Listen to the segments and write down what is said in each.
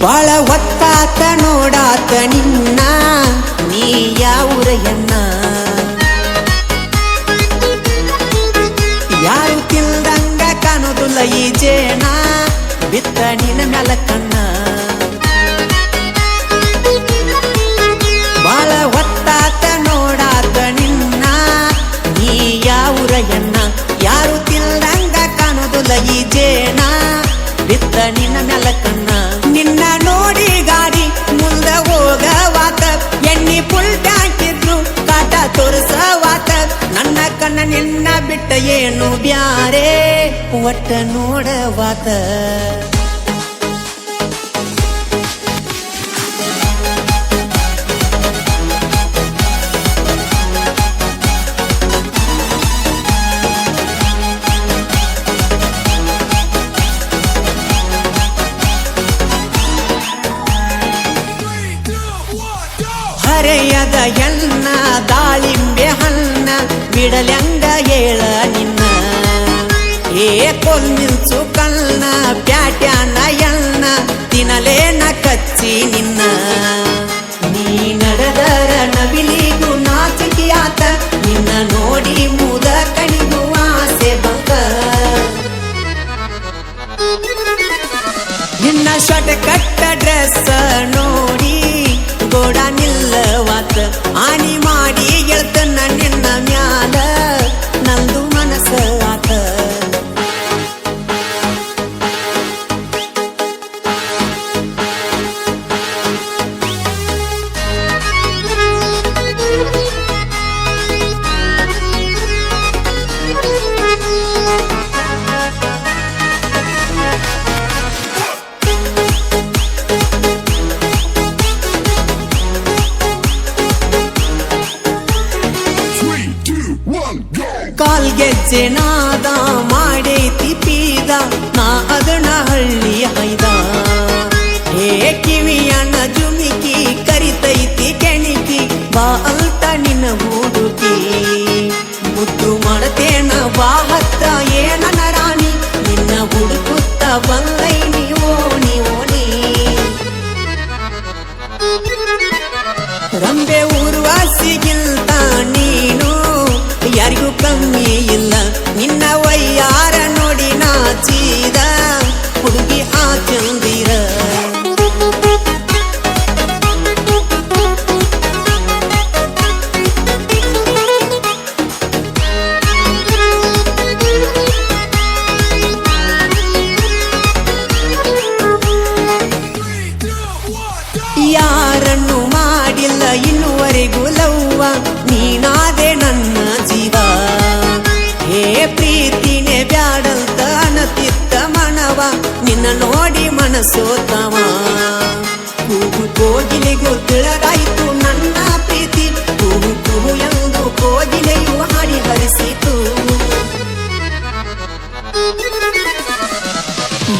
ಬಾಳ ಒತ್ತಾತ ನೋಡಾತ ನಿನ್ನ, ನೀ ಯಾವೂರಯ್ಯನ್ನ ಯಾರು ತಿಲ್ದಂಗ ಕಾಣೋದು ಈ ಜೇಣ ಬಿತ್ತ ನಿನ್ನ ಮ್ಯಾಲ ಕಣ್ಣ. નું બ્યારે વટ નોડ વાત ಹರೆಯದ ಎನ್ನ ದಾಳಿಂಬೆ ಹಣ್ಣ ಬಿಡಲೆಂಗ ಕಾಲ್ಗೆಜ್ಜೆ ನಾದ ಮಾಡೈತಿ ತಿಪ್ಪಿದ ನಾ ಅದನ ಇಲ್ಲ. ನಿನ್ನ ವೈಯಾರ ನೋಡಿ ನಾಚಿದ ಹುಡುಗಿ ಆಚಂದ ನಿನ್ನ ನೋಡಿ ಮನಸೋತವ ಕೂಗು ಕೋಗಿಲೆಗೂ ತಿಳಗಾಯಿತು ನನ್ನ ಪ್ರೀತಿ. ಕೂಗು ಕೂಗು ಎಂದು ಕೋಗಿಲೆಯು ಹಾಡಿ ಹರಿಸಿತು.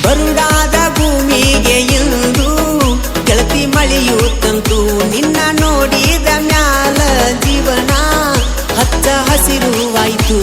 ಬರುಡಾದ ಭೂಮಿಗೆ ಎಂದು ಕೆಳತಿ ಮಳೆಯು ತಂತು. ನಿನ್ನ ನೋಡಿದ ಮ್ಯಾಲ ಜೀವನ ಹಚ್ಚ ಹಸಿರುವಾಯಿತು